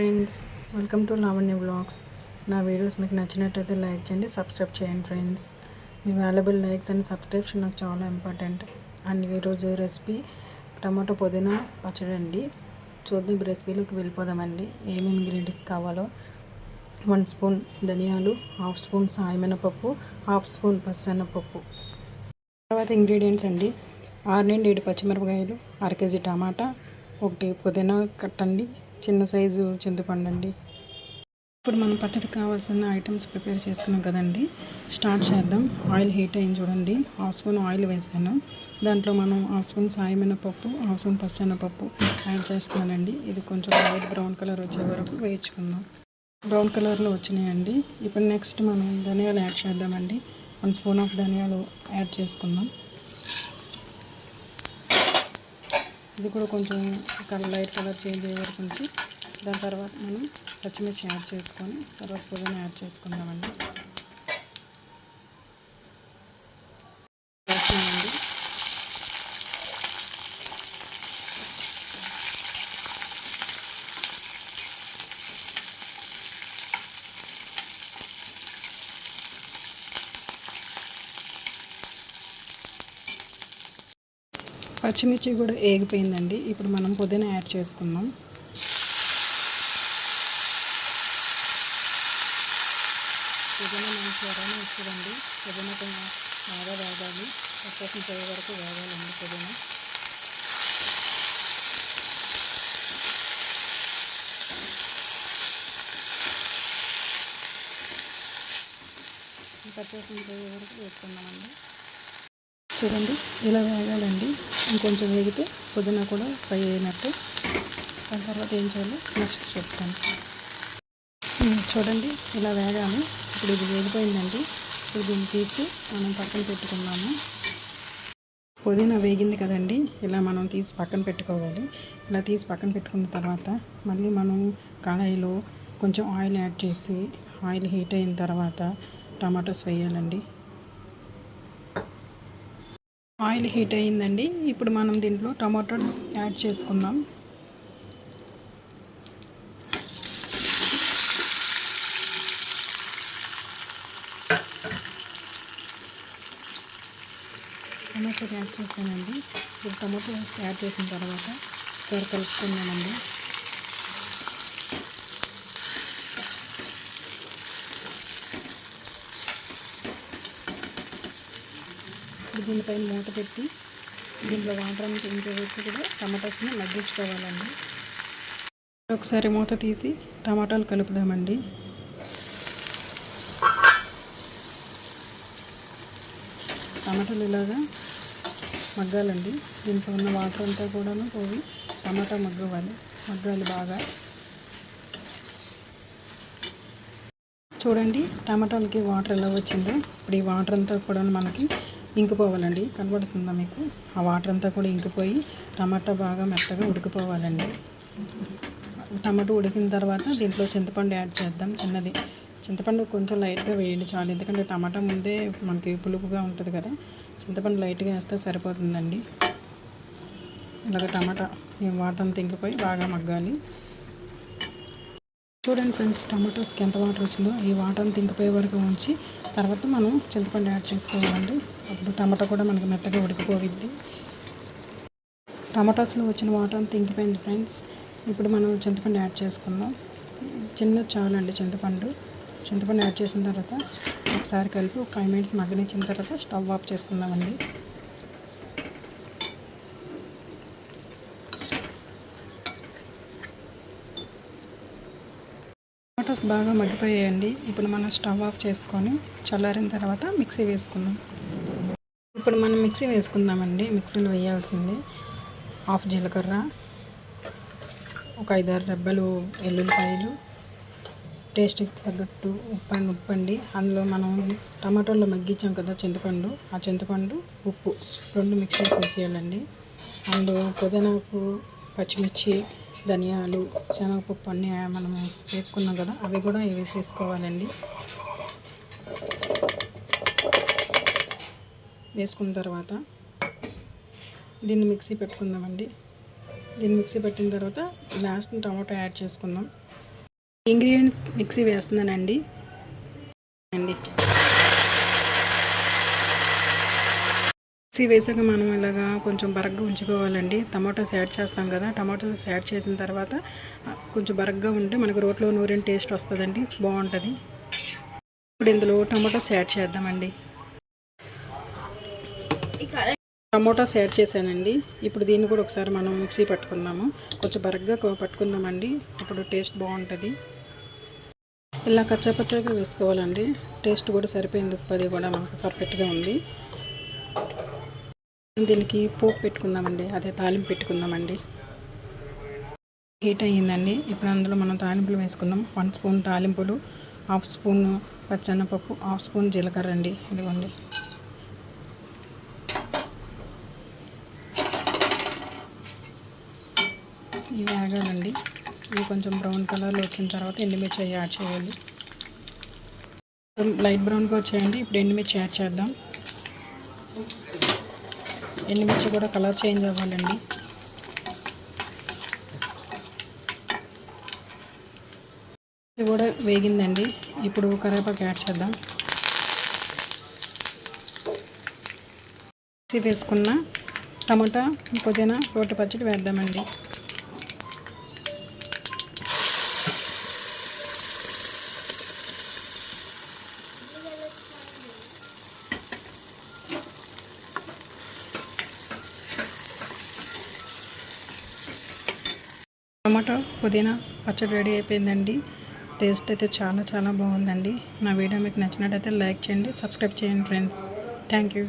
Friends welcome to Lavanya blogs. నా videos మీకు నచ్చినట్టయితే లైక్ చేయండి సబ్స్క్రైబ్ చేయండి ఫ్రెండ్స్. మీ వాల్యుబుల్ లైక్స్ అండ్ సబ్స్క్రిప్షన్ నాకు చాలా ఇంపార్టెంట్. అండ్ ఈరోజు రెసిపీ టమాటో పుదీనా పచ్చడి అండి. చూద్దాం రెసిపీలోకి వెళ్ళిపోదామండి. ఏమేమి ఇంగ్రీడియంట్స్ కావాలో. వన్ స్పూన్ ధనియాలు హాఫ్ స్పూన్ సాయమినపప్పు హాఫ్ స్పూన్ పచ్చెనపప్పు. తర్వాత ఇంగ్రీడియంట్స్ అండి. ఆరు నుండి ఏడు పచ్చిమిరపకాయలు అర కేజీ టమాటా ఒకటి పుదీనా కట్టండి. చిన్న సైజు చింతపండు అండి ఇప్పుడు మనం పచ్చడికి కావాల్సిన ఐటమ్స్ ప్రిపేర్ చేసుకున్నాం కదండి. స్టార్ట్ చేద్దాం. ఆయిల్ హీట్ అయింది చూడండి. హాఫ్ స్పూన్ ఆయిల్ వేసాను. దాంట్లో మనం హాఫ్ స్పూన్ సాయమినపప్పు హాఫ్ స్పూన్ పచ్చెనపప్పు యాడ్ చేస్తున్నానండి. ఇది కొంచెం లైట్ బ్రౌన్ కలర్ వచ్చే వరకు వేయించుకుందాం. బ్రౌన్ కలర్లో వచ్చినాయండి. ఇప్పుడు నెక్స్ట్ మనం ధనియాలు యాడ్ చేద్దామండి. వన్ స్పూన్ ఆఫ్ ధనియాలు యాడ్ చేసుకుందాం. ఇది కూడా కొంచెం కలర్ లైట్ కలర్ చేంజ్ అయ్యే వరకు ఉంచి దాని తర్వాత మనం పచ్చిమిర్చి యాడ్ చేసుకొని తర్వాత పుదీనా యాడ్ చేసుకుందామండి. పచ్చిమిర్చి కూడా ఏగిపోయిందండి. ఇప్పుడు మనం పుదీనా యాడ్ చేసుకుందాం. పుదీనా మంచి ఎవరైనా ఇస్తుందండి పుదీనా కొంచెం బాగా వేగాలి. పచ్చని పోయే వరకు వేగాలండి పుదీనా. పచ్చి వరకు వేసుకుందామండి. చూడండి ఇలా వేగాలండి. ఇంకొంచెం వేగితే పుదీనా కూడా ఫ్రై అయినట్టు. దాని తర్వాత ఏం చేయాలో? నెక్స్ట్ చెప్తాను. చూడండి ఇలా వేగాలి ఇప్పుడు ఇది వేగిపోయిందండి. ఇప్పుడు దీన్ని తీసి మనం పక్కన పెట్టుకుందాము. పుదీనా వేగింది కదండి ఇలా మనం తీసి పక్కన పెట్టుకోవాలి. ఇలా తీసి పక్కన పెట్టుకున్న తర్వాత మళ్ళీ మనం కళాయిలో కొంచెం ఆయిల్ యాడ్ చేసి ఆయిల్ హీట్ అయిన తర్వాత టమాటోస్ వేయాలండి. ఆయిల్ హీట్ అయ్యిందండి. ఇప్పుడు మనం దీంట్లో టమాటోస్ యాడ్ చేసుకుందాం. టమాటోస్ యాడ్ చేశానండి ఇప్పుడు టమాటోస్ యాడ్ చేసిన తర్వాత సార్ కలుపుకుందామండి. ఇప్పుడు దీనిపైన మూత పెట్టి దీంట్లో వాటర్ అంతా ఇంకో వేసి కూడా టమాటాస్ని మగ్గించుకోవాలండి. ఒకసారి మూత తీసి టమాటాలు కలుపుదామండి. టమాటాలు ఇలాగా మగ్గాలండి. దీంట్లో ఉన్న వాటర్ అంతా కూడాను పోయి టమాటా మగ్గవాలి. మగ్గాలి బాగా. చూడండి టమాటాలకి వాటర్ ఎలా వచ్చిందో. ఇప్పుడు ఈ వాటర్ అంతా కూడా మనకి ఇంకిపోవాలండి. కనబడుతుందా మీకు? ఆ వాటర్ అంతా కూడా ఇంకిపోయి టమాటా బాగా మెత్తగా ఉడికిపోవాలండి. టమాటో ఉడికిన తర్వాత దీంట్లో చింతపండు యాడ్ చేద్దాం చిన్నది. చింతపండు కొంచెం లైట్గా వేయండి చాలు. ఎందుకంటే టమాటా ముందే మనకి పులుపుగా ఉంటుంది కదా. చింతపండు లైట్గా వేస్తే సరిపోతుందండి. ఇలాగ టమాటా వాటర్ అంతా ఇంకిపోయి బాగా మగ్గాలి. చూడండి ఫ్రెండ్స్ టమాటోస్కి ఎంత వాటర్ వచ్చిందో. ఈ వాటర్ అంతా ఇంకిపోయే వరకు ఉంచి తర్వాత మనం చింతపండు యాడ్ చేసుకోవాలండి. అప్పుడు టమాటా కూడా మనకి మెత్తగా ఉడికిపోవిద్ది టమాటాస్లో వచ్చిన వాటర్ అంతా ఇంకిపోయింది ఫ్రెండ్స్. ఇప్పుడు మనం చింతపండు యాడ్ చేసుకుందాం. చిన్న చాలండి చింతపండు. చింతపండు యాడ్ చేసిన తర్వాత ఒకసారి కలిపి ఒక ఫైవ్ మినిట్స్ మగ్గనిచ్చిన తర్వాత స్టవ్ ఆఫ్ చేసుకుందామండి. టమాటోస్ బాగా మగ్గిపోయాయండి. ఇప్పుడు మనం స్టవ్ ఆఫ్ చేసుకొని చల్లారిన తర్వాత మిక్సీ వేసుకుందాం. ఇప్పుడు మనం మిక్సీ వేసుకుందామండి. మిక్సీలో వేయాల్సింది హాఫ్ జీలకర్ర ఒక ఐదారు రెబ్బలు ఎల్లుల్లిపాయలు టేస్ట్కి తగ్గట్టు ఉప్పు అండి ఉప్పు అండి. అందులో మనం టమాటోలో మగ్గించాం కదా చింతపండు ఆ చింతపండు ఉప్పు రెండు మిక్స్ చేసి వేసేయాలండి అందులో పుదీనాకు పచ్చిమిర్చి ధనియాలు శనగపప్పు అన్నీ మనం వేసుకున్నాం కదా అవి కూడా వేసేసుకోవాలండి. వేసుకున్న తర్వాత దీన్ని మిక్సీ పెట్టుకుందామండి. దీన్ని మిక్సీ పెట్టిన తర్వాత లాస్ట్ టమాటో యాడ్ చేసుకుందాం. ఇంగ్రీడియంట్స్ మిక్సీ వేస్తున్నానండి. అండి. మిక్సీ వేసాక మనం ఇలాగా కొంచెం బరగ్గా ఉంచుకోవాలండి. టమాటోస్ యాడ్ చేస్తాం కదా టమాటోస్ యాడ్ చేసిన తర్వాత కొంచెం బరగ్గా ఉంటే మనకు రోట్లో నూరిన టేస్ట్ వస్తుందండి. బాగుంటుంది. ఇప్పుడు ఇందులో టమాటోస్ యాడ్ చేద్దామండి. టమోటాస్ యాడ్ చేశానండి. ఇప్పుడు దీన్ని కూడా ఒకసారి మనం మిక్సీ పట్టుకుందాము. కొంచెం బరగ్గా పట్టుకుందామండి. అప్పుడు టేస్ట్ బాగుంటుంది. ఇలా కచ్చా పచ్చగా వేసుకోవాలండి. టేస్ట్ కూడా సరిపోయింది. ఉప్పు అది కూడా మనకు పర్ఫెక్ట్గా ఉంది. దీనికి పోపు పెట్టుకుందామండి అదే తాలింపు పెట్టుకుందామండి. హీట్ అయ్యిందండి. ఇప్పుడు అందులో మనం తాలింపులు వేసుకుందాం. వన్ స్పూన్ తాలింపులు హాఫ్ స్పూన్ పచ్చెన్నపప్పు హాఫ్ స్పూన్ జీలకర్ర అండి. ఇదిగోండి. ఇవి వేగాలండి ఇవి కొంచెం బ్రౌన్ కలర్లో వచ్చిన తర్వాత ఎండుమిర్చి అవి యాడ్ చేయాలి. లైట్ బ్రౌన్గా వచ్చాయండి. ఇప్పుడు ఎండుమిర్చి యాడ్ చేద్దాం. ఎండుమిర్చి కూడా కలర్ చేంజ్ అవ్వాలండి. ఇది కూడా వేగిందండి. ఇప్పుడు కరివేపాకు యాడ్ చేద్దాం. మిక్సీ వేసుకున్న టమాటా పుదీనా రోటి పచ్చడి వేద్దామండి. టమాటో పుదీనా పచ్చడి రెడీ అయిపోయిందండి. టేస్ట్ అయితే చాలా చాలా బాగుందండి. నా వీడియో మీకు నచ్చినట్టయితే లైక్ చేయండి సబ్స్క్రైబ్ చేయండి ఫ్రెండ్స్. Thank you.